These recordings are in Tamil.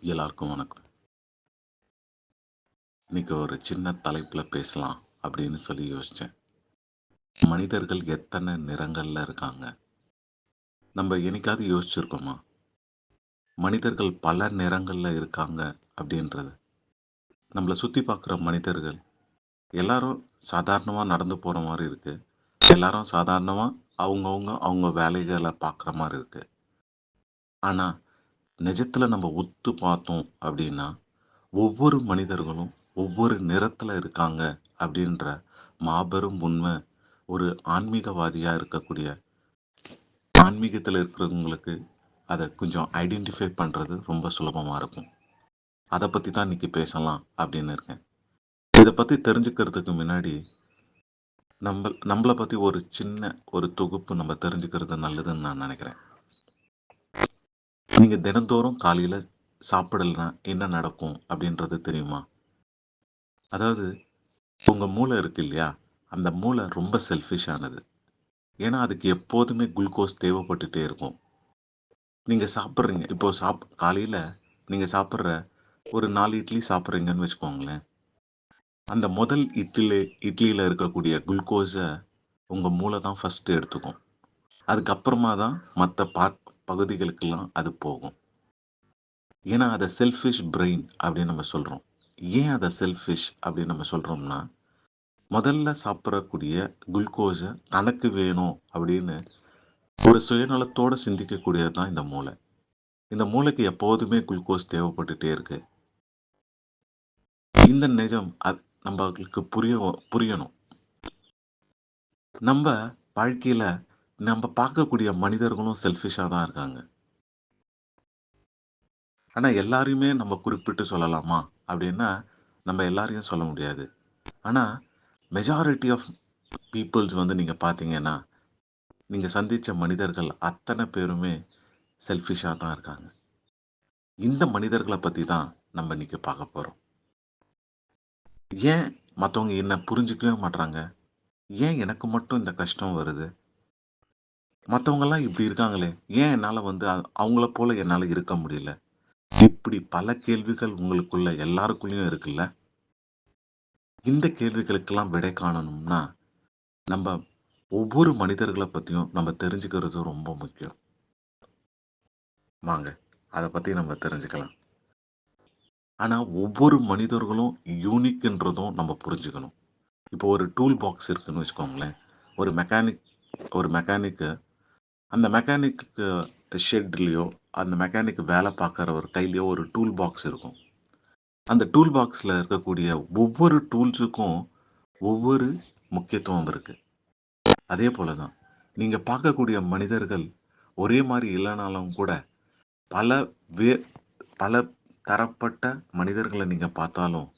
எல்லாருக்கும் வணக்கம். இன்னைக்கு ஒரு சின்ன தலைப்புல பேசலாம் அப்படின்னு சொல்லி யோசிச்சேன். மனிதர்கள் எத்தனை நிறங்கள்ல இருக்காங்க? நம்ம என்னைக்காவது யோசிச்சிருக்கோமா? மனிதர்கள் பல நிறங்கள்ல இருக்காங்க அப்படின்றது. நம்மள சுத்தி பார்க்குற மனிதர்கள் எல்லாரும் சாதாரணமா நடந்து போற மாதிரி இருக்கு. எல்லாரும் சாதாரணமா அவங்கவுங்க அவங்க வேலைகளை பார்க்குற மாதிரி இருக்கு. ஆனா, நிஜத்தில் நம்ம ஒத்து பார்த்தோம் அப்படின்னா, ஒவ்வொரு மனிதர்களும் ஒவ்வொரு நிறத்தில் இருக்காங்க அப்படின்ற மாபெரும் உண்மை ஒரு ஆன்மீகவாதியாக இருக்கக்கூடிய ஆன்மீகத்தில் இருக்கிறவங்களுக்கு அதை கொஞ்சம் ஐடென்டிஃபை பண்ணுறது ரொம்ப சுலபமாக இருக்கும். அதை பற்றி தான் இன்னைக்கு பேசலாம் அப்படின்னு இருக்கேன். இதை பற்றி தெரிஞ்சுக்கிறதுக்கு முன்னாடி நம்ம நம்மளை பற்றி ஒரு சின்ன ஒரு தொகுப்பு நம்ம தெரிஞ்சுக்கிறது நல்லதுன்னு நான் நினைக்கிறேன். நீங்க தினந்தோறும் காலையில சாப்பிடலனா என்ன நடக்கும் அப்படின்றது தெரியுமா? அதாவது உங்க மூளை இருக்கு இல்லையா? அந்த மூளை ரொம்ப செல்ஃபிஷ் ஆனது. ஏன்னா, அதுக்கு எப்போதுமே குளுக்கோஸ் தேவைப்பட்டுட்டே இருக்கும். நீங்க சாப்பிடுறீங்க இப்போ சாப் காலையில நீங்க சாப்பிடுற ஒரு நாலு இட்லி சாப்பிடுறீங்கன்னு வச்சுக்கோங்களேன். அந்த முதல் இட்லி இட்லியில இருக்கக்கூடிய குளுக்கோஸை உங்க மூளை தான் ஃபர்ஸ்ட் எடுத்துக்கும். அதுக்கப்புறமா தான் மத்த பார்ட் பகுதிகளுக்கெல்லாம் அது போகும். ஏன்னா, அதை செல்ஃபிஷ் பிரெயின் அப்படின்னு நம்ம சொல்றோம். ஏன் அதை செல்ஃபிஷ் அப்படின்னு நம்ம சொல்றோம்னா, முதல்ல சாப்பிடக்கூடிய குளுக்கோஸை தனக்கு வேணும் அப்படின்னு ஒரு சுயநலத்தோட சிந்திக்கக்கூடியது தான் இந்த மூளை. இந்த மூளைக்கு எப்போதுமே குளுக்கோஸ் தேவைப்பட்டுட்டே இருக்கு. இந்த நிஜம் அது நம்மளுக்கு புரிய புரியணும். நம்ம வாழ்க்கையில நம்ம பார்க்கக்கூடிய மனிதர்களும் செல்ஃபிஷாக தான் இருக்காங்க. ஆனால் எல்லாரையுமே நம்ம குறிப்பிட்டு சொல்லலாமா? அப்படின்னா, நம்ம எல்லாரையும் சொல்ல முடியாது. ஆனால் மெஜாரிட்டி ஆஃப் பீப்புள்ஸ் வந்து நீங்கள் பார்த்தீங்கன்னா, நீங்கள் சந்தித்த மனிதர்கள் அத்தனை பேருமே செல்ஃபிஷாக தான் இருக்காங்க. இந்த மனிதர்களை பற்றி தான் நம்ம இன்றைக்கி பார்க்க போகிறோம் ஏன் மற்றவங்க என்ன புரிஞ்சுக்கவே மாட்றாங்க? ஏன் எனக்கு மட்டும் இந்த கஷ்டம் வருது? மற்றவங்கெல்லாம் இப்படி இருக்காங்களே, ஏன் என்னால் வந்து அவங்கள போல என்னால் இருக்க முடியல? இப்படி பல கேள்விகள் உங்களுக்குள்ள எல்லாருக்குள்ளேயும் இருக்குல்ல? இந்த கேள்விகளுக்கெல்லாம் விடை காணணும்னா, நம்ம ஒவ்வொரு மனிதர்களை பற்றியும் நம்ம தெரிஞ்சுக்கிறது ரொம்ப முக்கியம். வாங்க, அதை பற்றி நம்ம தெரிஞ்சுக்கலாம். ஆனால் ஒவ்வொரு மனிதர்களும் யூனிக்ன்றதும் நம்ம புரிஞ்சுக்கணும். இப்போ ஒரு டூல் பாக்ஸ் இருக்குன்னு வச்சுக்கோங்களேன். ஒரு மெக்கானிக் ஒரு மெக்கானிக்கு அந்த மெக்கானிக்கு ஷெட்லேயோ அந்த மெக்கானிக் வேலை பார்க்குறவர் கையிலையோ ஒரு டூல் பாக்ஸ் இருக்கும். அந்த டூல் பாக்ஸில் இருக்கக்கூடிய ஒவ்வொரு டூல்ஸுக்கும் ஒவ்வொரு முக்கியத்துவம் இருக்குது அதே போல தான், நீங்கள் பார்க்கக்கூடிய மனிதர்கள் ஒரே மாதிரி இல்லைனாலும் கூட, பல வே பல தரப்பட்ட மனிதர்களை நீங்கள் பார்த்தாலும்,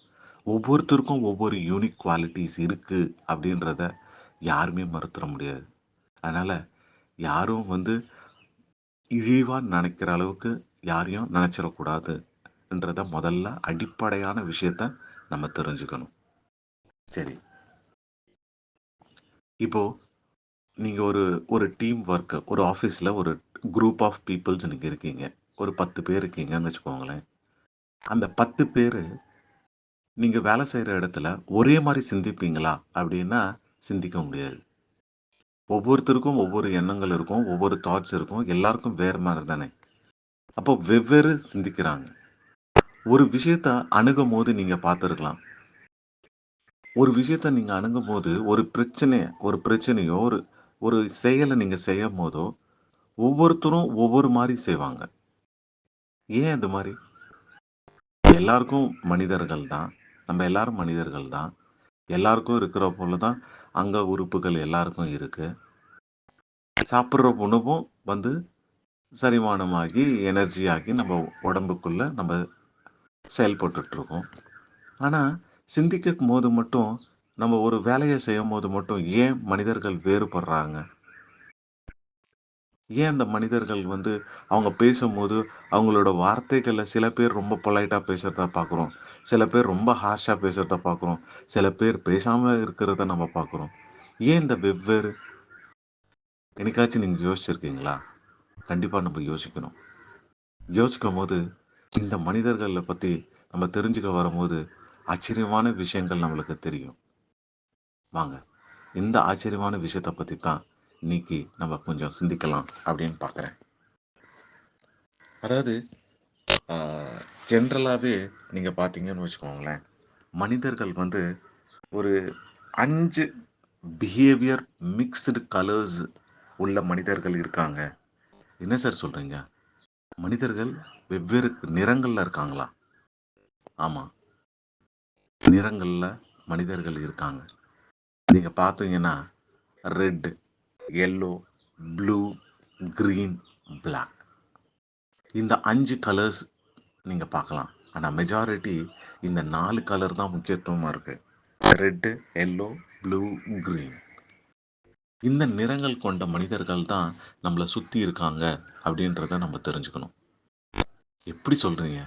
ஒவ்வொருத்தருக்கும் ஒவ்வொரு யூனிக் குவாலிட்டிஸ் இருக்கு அப்படின்றத யாருமே மறுத்துற முடியாது. அதனால் யாரும் வந்து இழிவாக நினைக்கிற அளவுக்கு யாரையும் நினச்சிடக்கூடாதுன்றத முதல்ல அடிப்படையான விஷயத்த நம்ம தெரிஞ்சுக்கணும். சரி. இப்போ நீங்கள் ஒரு ஒரு டீம் ஒர்க்கு ஒரு ஆஃபீஸில் ஒரு குரூப் ஆஃப் பீப்புள்ஸ் நீங்கள் இருக்கீங்க. ஒரு 10 பேர் இருக்கீங்கன்னு வச்சுக்கோங்களேன். அந்த பத்து பேர் நீங்கள் வேலை செய்கிற இடத்துல ஒரே மாதிரி சிந்திப்பீங்களா? அப்படின்னா சிந்திக்க முடியாது. ஒவ்வொருத்தருக்கும் ஒவ்வொரு எண்ணங்கள் இருக்கும். ஒவ்வொரு தாட்ஸ் இருக்கும். எல்லாருக்கும் வேற மாதிரி தானே. அப்போ வெவ்வேறு சிந்திக்கிறாங்க. ஒரு விஷயத்த அணுகும்போது நீங்க பார்த்திருக்கலாம். ஒரு விஷயத்த நீங்க அணுகும்போது, ஒரு பிரச்சனை ஒரு பிரச்சனையோ, ஒரு ஒரு செயலை நீங்க செய்யும்போதோ, ஒவ்வொருத்தரும் ஒவ்வொரு மாதிரி செய்வாங்க. ஏன் அது மாதிரி எல்லாருக்கும் மனிதர்கள் தான். நம்ம எல்லாரும் மனிதர்கள் தான். எல்லாருக்கும் இருக்கிற போல தான் அங்க உறுப்புகள் எல்லாருக்கும் இருக்கு. சாப்பிட்ற உணவும் வந்து செரிமானமாகி, எனர்ஜி ஆகி நம்ம உடம்புக்குள்ள நம்ம செயல்பட்டுட்டு இருக்கோம். ஆனா, சிந்திக்கும்போது மட்டும் நம்ம ஒரு வேலையை செய்யும் போது மட்டும் ஏன் மனிதர்கள் வேறுபடுறாங்க? ஏன் அந்த மனிதர்கள் வந்து அவங்க பேசும்போது, அவங்களோட வார்த்தைகளை சில பேர் ரொம்ப பொலைட்டாக பேசுறத பார்க்குறோம். சில பேர் ரொம்ப ஹார்ஷாக பேசுறத பார்க்குறோம். சில பேர் பேசாமல் இருக்கிறத நம்ம பார்க்குறோம். ஏன் இந்த வெவ்வேறு? என்னைக்காச்சும் நீங்கள் யோசிச்சிருக்கீங்களா? கண்டிப்பாக நம்ம யோசிக்கணும். யோசிக்கும் போது இந்த மனிதர்களை பற்றி நம்ம தெரிஞ்சுக்க வரும்போது ஆச்சரியமான விஷயங்கள் நம்மளுக்கு தெரியும் வாங்க இந்த ஆச்சரியமான விஷயத்தை பற்றி தான் இன்னைக்கு நம்ம கொஞ்சம் சிந்திக்கலாம் அப்படின்னு பார்க்குறேன் அதாவது ஜென்ரலாகவே நீங்கள் பார்த்தீங்கன்னு வச்சுக்கோங்களேன் மனிதர்கள் வந்து ஒரு அஞ்சு பிஹேவியர் மிக்ஸ்டு கலர்ஸ் உள்ள மனிதர்கள் இருக்காங்க. என்ன சார் சொல்கிறீங்க மனிதர்கள் வெவ்வேறு நிறங்களில் இருக்காங்களா? ஆமாம் நிறங்களில் மனிதர்கள் இருக்காங்க. நீங்கள் பார்த்தீங்கன்னா red yellow blue green black இந்த அஞ்சு கலர்ஸ் நீங்கள் பார்க்கலாம். ஆனால் மெஜாரிட்டி இந்த நாலு கலர் தான் முக்கியத்துவமாக இருக்கு. ரெட்டு எல்லோ ப்ளூ க்ரீன் இந்த நிறங்கள் கொண்ட மனிதர்கள் தான் நம்மளை சுற்றி இருக்காங்க அப்படின்றத நம்ம தெரிஞ்சுக்கணும். எப்படி சொல்கிறீங்க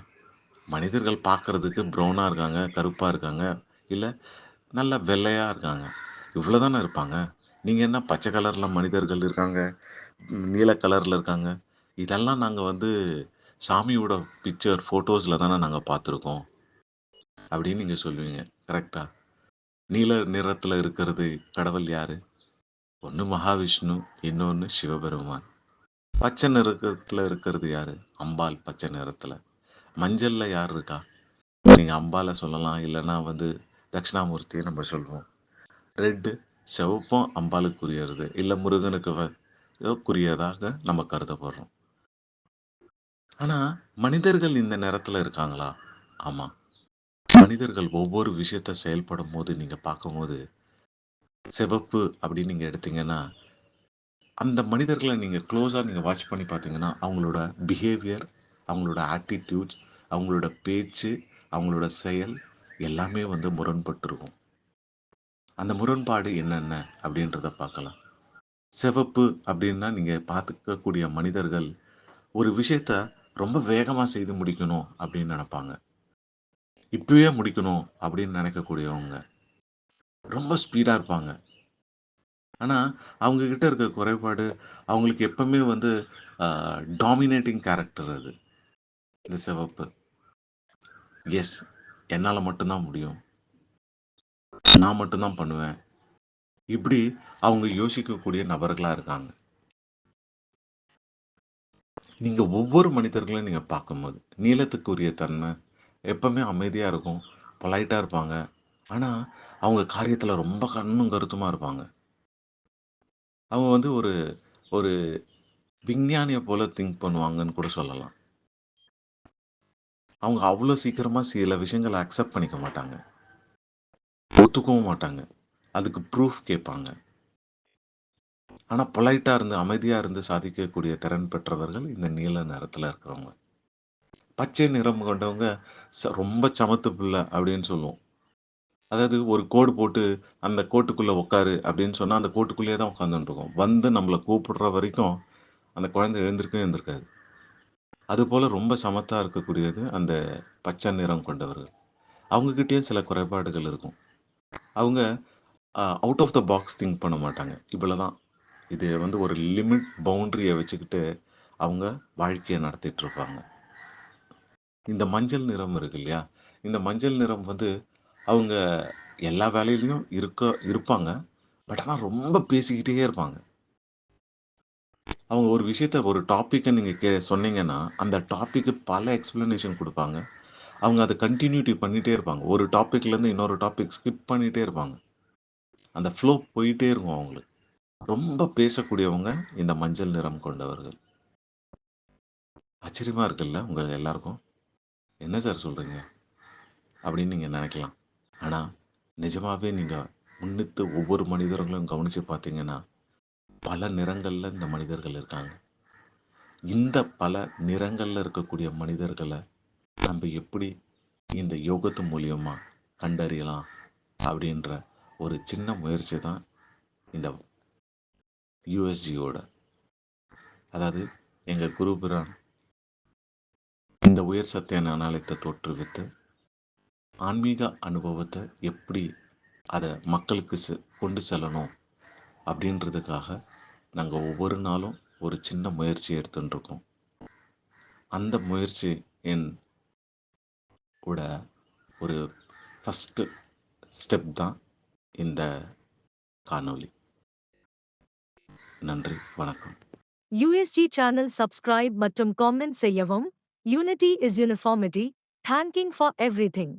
மனிதர்கள் பார்க்கறதுக்கு ப்ரௌனாக இருக்காங்க கருப்பாக இருக்காங்க இல்லை நல்ல வெள்ளையாக இருக்காங்க. இவ்வளோ தானே இருப்பாங்க? நீங்கள் என்ன பச்சை கலரில் மனிதர்கள் இருக்காங்க? நீல கலரில் இருக்காங்க. இதெல்லாம் நாங்கள் வந்து சாமியோட பிக்சர் ஃபோட்டோஸில் தானே நாங்கள் பார்த்துருக்கோம். அப்படின்னு நீங்கள் சொல்லுவீங்க. கரெக்டாக நீல நிறத்தில் இருக்கிறது கடவுள் யார்? ஒன்று மகாவிஷ்ணு இன்னொன்று சிவபெருமான். பச்சை நிறத்தில் இருக்கிறது யார்? அம்பாள் பச்சை நிறத்தில். மஞ்சளில் யார் இருக்கா? நீங்கள் அம்பால சொல்லலாம் இல்லைன்னா வந்து தட்சிணாமூர்த்தியை நம்ம சொல்லுவோம் ரெட்டு சிவப்பும் அம்பாளுக்குரியது. இல்லை முருகனுக்கு வ- குறியதாக நம்ம கருதப்படுறோம். ஆனா மனிதர்கள் இந்த நேரத்துல இருக்காங்களா? ஆமா. மனிதர்கள் ஒவ்வொரு விஷயத்த செயல்படும் போது நீங்க பார்க்கும்போது சிவப்பு அப்படின்னு நீங்க எடுத்தீங்கன்னா அந்த மனிதர்களை நீங்க க்ளோஸா நீங்க வாட்ச் பண்ணி பார்த்தீங்கன்னா அவங்களோட பிஹேவியர் அவங்களோட ஆட்டிடியூட்ஸ் அவங்களோட பேச்சு அவங்களோட செயல் எல்லாமே வந்து முரண்பட்டு இருக்கும் அந்த முரண்பாடு என்னென்ன அப்படின்றத பார்க்கலாம். சிவப்பு அப்படின்னா நீங்கள் பார்த்துக்கக்கூடிய மனிதர்கள் ஒரு விஷயத்த ரொம்ப வேகமாக செய்து முடிக்கணும் அப்படின்னு நினைப்பாங்க. இப்பவே முடிக்கணும் அப்படின்னு நினைக்கக்கூடியவங்க ரொம்ப ஸ்பீடாக இருப்பாங்க. ஆனால் அவங்கக்கிட்ட இருக்க குறைபாடு அவங்களுக்கு எப்பவுமே வந்து டாமினேட்டிங் கேரக்டர் அது. இந்த சிவப்பு. எஸ் என்னால் மட்டும்தான் முடியும். நான் மட்டும்தான் பண்ணுவேன். இப்படி அவங்க யோசிக்கக்கூடிய நபர்களா இருக்காங்க. நீங்க ஒவ்வொரு மனிதர்களையும் நீங்க பார்க்கும்போது நீளத்துக்குரிய தன்மை எப்பவுமே அமைதியா இருக்கும் பொலைட்டா இருப்பாங்க. ஆனா அவங்க காரியத்துல ரொம்ப கண்ணும் கருத்துமா இருப்பாங்க. அவங்க வந்து ஒரு ஒரு விஞ்ஞானியை போல திங்க் பண்ணுவாங்கன்னு கூட சொல்லலாம். அவங்க அவ்வளோ சீக்கிரமா சில விஷயங்களை அக்செப்ட் பண்ணிக்க மாட்டாங்க. ஒத்துக்கவும் மாட்டாங்க. அதுக்கு ப்ரூஃப் கேட்பாங்க. ஆனா பொலைட்டா இருந்து அமைதியா இருந்து சாதிக்கக்கூடிய திறன் பெற்றவர்கள் இந்த நீல நிறத்துல இருக்கிறவங்க. பச்சை நிறம் கொண்டவங்க ச- ரொம்ப சமத்து பிள்ளை அப்படின்னு சொல்லுவோம். அதாவது ஒரு கோடு போட்டு அந்த கோட்டுக்குள்ள உட்காரு அப்படின்னு சொன்னா அந்த கோட்டுக்குள்ளேயே தான் உட்காந்துட்டு வந்து நம்மளை கூப்பிடுற வரைக்கும் அந்த குழந்தை எழுந்திருக்கவே எழுந்திருக்காது. அது போல ரொம்ப சமத்தா இருக்கக்கூடியது அந்த பச்சை நிறம் கொண்டவர்கள். அவங்க கிட்டயும் சில குறைபாடுகள் இருக்கும். அவங்க out of the box think பண்ண மாட்டாங்க. இவ்வளவுதான். இது வந்து ஒரு லிமிட் பவுண்டரியை வச்சுக்கிட்டு அவங்க வாழ்க்கையை நடத்திட்டு இருப்பாங்க இந்த மஞ்சள் நிறம் இருக்கு இல்லையா? இந்த மஞ்சள் நிறம் வந்து அவங்க எல்லா வேலையிலையும் இருக்க இருப்பாங்க. பட் ஆனா ரொம்ப பேசிக்கிட்டே இருப்பாங்க. அவங்க ஒரு விஷயத்த ஒரு டாப்பிக்கை நீங்கள் கே சொன்னீங்கன்னா அந்த டாபிக்கு பல எக்ஸ்பிளனேஷன் கொடுப்பாங்க. அவங்க அதை கண்டினியூட்டி பண்ணிகிட்டே இருப்பாங்க. ஒரு டாப்பிக்லேருந்து இன்னொரு டாபிக் ஸ்கிப் பண்ணிகிட்டே இருப்பாங்க. அந்த ஃப்ளோ போயிட்டே இருக்கும் அவங்களுக்கு. ரொம்ப பேசக்கூடியவங்க இந்த மஞ்சள் நிறம் கொண்டவர்கள். ஆச்சரியமாக இருக்குல்ல உங்கள் எல்லாருக்கும்? என்ன சார் சொல்கிறீங்க அப்படின்னு நீங்கள் நினைக்கலாம். ஆனால் நிஜமாகவே நீங்கள் உன்னித்து ஒவ்வொரு மனிதர்களும் கவனித்து பார்த்தீங்கன்னா பல நிறங்களில் இந்த மனிதர்கள் இருக்காங்க. இந்த பல நிறங்களில் இருக்கக்கூடிய மனிதர்களை நம்ம எப்படி இந்த யோகத்து மூலியமா கண்டறியலாம் அப்படின்ற ஒரு சின்ன முயற்சி தான் இந்த யூஎஸ்ஜியோட அதாவது எங்கள் குருபுரான் இந்த உயர் சத்திய நாணயத்தை தோற்றுவித்து ஆன்மீக அனுபவத்தை எப்படி அதை மக்களுக்கு செ- கொண்டு செல்லணும் அப்படின்றதுக்காக நாங்கள் ஒவ்வொரு நாளும் ஒரு சின்ன முயற்சி எடுத்துட்டு இருக்கோம். அந்த முயற்சி என் கூட ஒரு ஃபஸ்ட்டு ஸ்டெப் தான் இந்த காணொளி. நன்றி வணக்கம். யூஎஸ்டி சேனல் சப்ஸ்கிரைப் மற்றும் காமெண்ட் செய்யவும். Unity is uniformity thanking for everything